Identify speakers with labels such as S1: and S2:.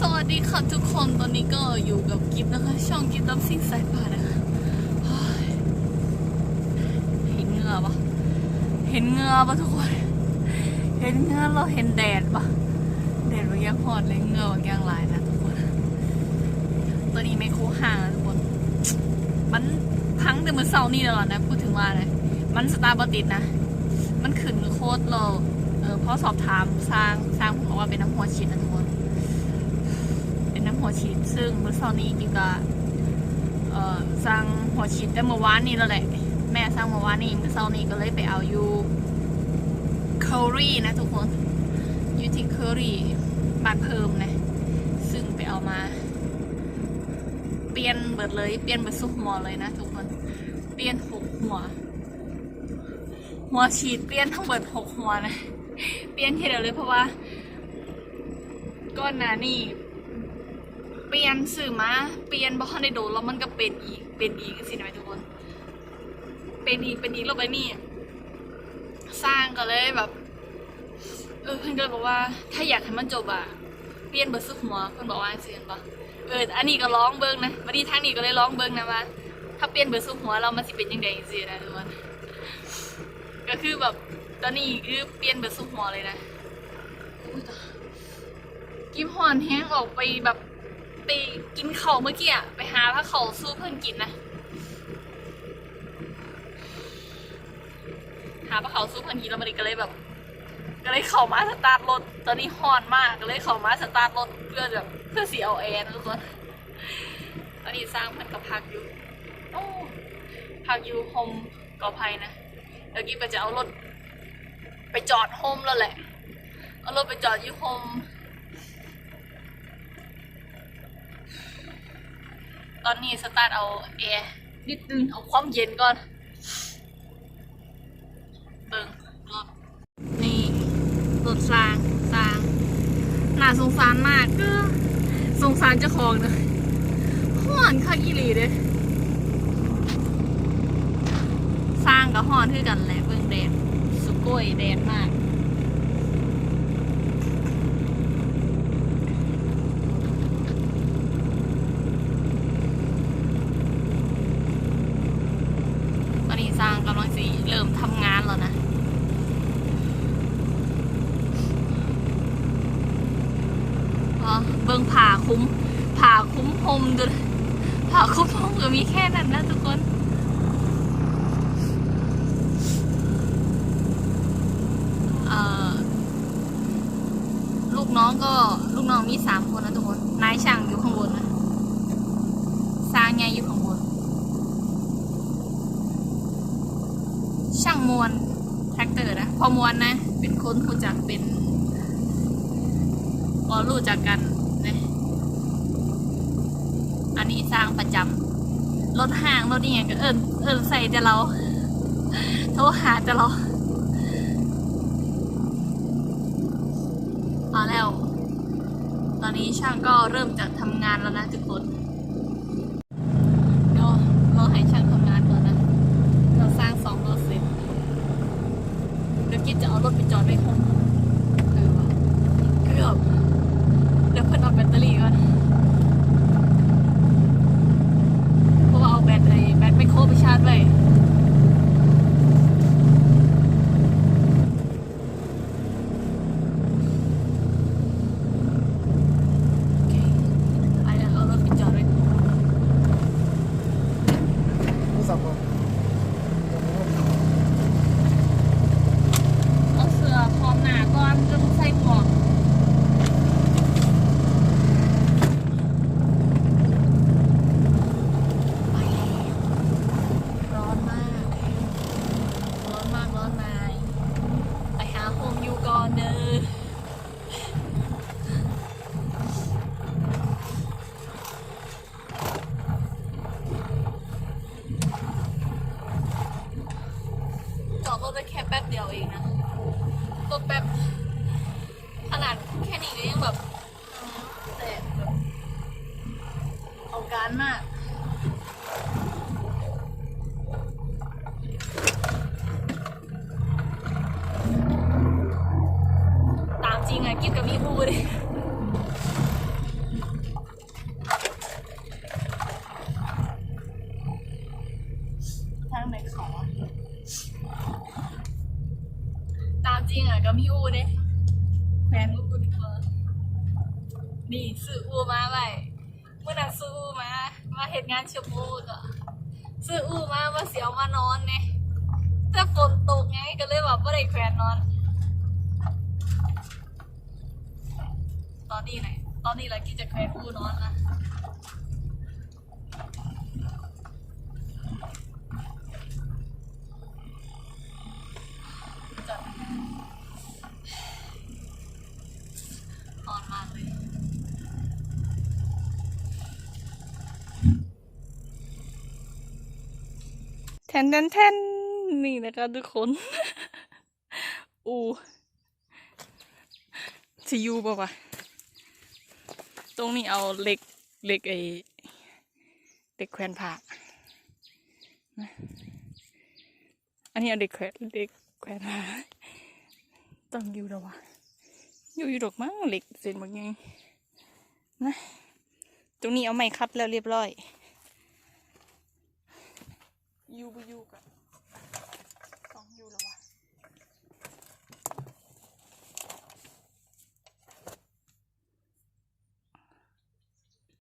S1: สวัสดีค่ะทุกคนตอนนี้ก็อยู่กับกิฟนะคะ ช่องกิฟตับซิ่งสายป่านะคะเห็นเงือปะเห็นเงือปะทุกคน เห็นเงือเราเห็นแดดปะแดดมันยังหอดเลยเงือมันยังลายนะทุกคนตัวนี้ไม่คู่ห่างนะทุกคน มันพังแต่เมื่อเช้านี่แล้วนะพูดถึงว่านะมันสตาร์บติดนะ มันขึ้นโค้ดเราเออพราะสอบถามสร้างสร้างผมบอกว่าเป็นน้ำหัวฉีดนะทุกคน หัวฉีด ซึ่งเมื่อเช้านี้กิกะเอ่อสร้างหัวฉีดแต่เมื่อวานนี้แล้วแหละ แม่สร้างเมื่อวานนี้เมื่อเช้านี้ก็เลยไปเอาอยู่เคอรี่นะทุกคนอยู่ที่เคอรี่บ้านเพิ่มนะซึ่งไปเอามา เปลี่ยนเบิดเลย เปลี่ยนเบิดสุกหัวเลยนะทุกคน เปลี่ยนหกหัว หัวฉีดเปลี่ยนทั้งเบิดหกหัวนะ เปลี่ยนทีเดียวเลยเพราะว่าก้อนหนานี่ เปลี่ยนสื่อมาเปลี่ยนบ่ทันโดนแล้วมันก็เป็นอีกเป็นอีกสินะทุกคน เป็นอีกเป็นอีกแล้วไปนี่สร้างก็เลยแบบ เออเพื่อนก็เลยบอกว่าถ้าอยากให้มันจบอะเปลี่ยนเบิดสุกหัวเพื่อนบอกว่าสิเห็นปะเอออันนี้ก็ร้องเบิ้งนะวันนี้ทางนี้ก็เลยร้องเบิ้งนะว่าถ้าเปลี่ยนเบิดสุกหัวเรามันสิเป็นยังไงสินะทุกคนก็คือแบบตอนนี้คือเปลี่ยนเบิดสุกหัวเลยนะกิมหอนแห้งออกไปแบบ ไปกินเข่าเมื่อกี้อะไปหาพระเขาสู้เพื่อนกินนะ หาพระเขาสู้เพื่อนกินแล้วมันก็เลยแบบ ก็เลยเข้ามาสตาร์ทรถ ตอนนี้ฮอนมากก็เลยเข้ามาสตาร์ทรถเพื่อแบบเพื่อเสียเอาแอนทุกคนตอนนี้สร้างมันก็พักอยู่โอ้พักอยู่โฮมกอภัยนะเดี๋ยวกี้ก็จะเอารถไปจอดโฮมแล้วแหละ เอารถไปจอดอยู่โฮม ตอนนี้สตาร์ทเอาแอร์นิดนึงเอาความเย็นก่อน เบิ่งรถนี่รถสร้างสร้างน่าสงสารมากก็สงสารเจ้าของเลยห่อนคักอีหลีเด้สร้างกับห่อนคือกันแหละเบิ่งแดดสุโกยแดดมาก ตอนนี้สร้างกำลังสิเริ่มทำงานแล้วนะ อ๋อเบิ่งผ่า คุ้มผ่าคุ้มพรมดูผ่าคุ้มพรมก็มีแค่นั้นนะทุกคนลูกน้องก็ลูกน้องมีสามคนนะทุกคน นายช่างอยู่ข้างบนนะสร้างไงอยู่ข้างบน ช่างมวลแท็กเตอร์นะพอมวลนะ เป็นคนรู้จักเป็นก็รู้จักกัน นะอันนี้สร้างประจำรถห้างรถนี่ยังก็เอิญเอิญใส่แต่เราโทรหาแต่เราเอาแล้ว ตอนนี้ช่างก็เริ่มจะทำงานแล้วนะทุกคนก็รอให้ช่างทำงานก่อนนะ เราสร้างสองรถเสร็จเดี๋ยวกินจะเอารถไปจอดไว้ห้องเออว่ะเกือบ เดี๋ยวเพิ่นเอาแบตเตอรี่ก่อน เพราะว่าเอาแบตไอ้แบตไม่โครไปชาร์จไว้โอเคเอาเดี๋ยวเอารถไปจอดไว้
S2: ผู้สับ เดียว
S1: เองนะตัวแบบขนาดแค่นี้ก็ยังแบบแสบแบบเอาการมากตามจริงอะกินกับมีบูเลยทางไหนขอ จริงอะก็มีอูเนี่ยแฟนอูคุณเธอนี่ซื้ออูมาไว้เมื่อนักซื้ออูมามาเหตุงานชมพูก็ซื้ออูมามาเสียวมานอนเนี่ยแต่ฝนตกไงก็เลยแบบไม่ได้แขวนนอน ตอนนี้ไหนตอนนี้เรากินจะแขวนอูนอนนะ นแทนแทนนี่นะคะทุกคนอูจะอยูป่าวะตรงนี้เอาเหล็กเหล็กไอ้เหล็กแขวนผ้านะอันนี้เอาเหล็กแขวนเหล็กแขวนผ้าต้องอยู่แล้ววะอยู่อยู่ดอกมั้งเหล็กเส้นบางอย่างนะตรงนี้เอาไม้คัดแล้วเรียบร้อย 优不优惠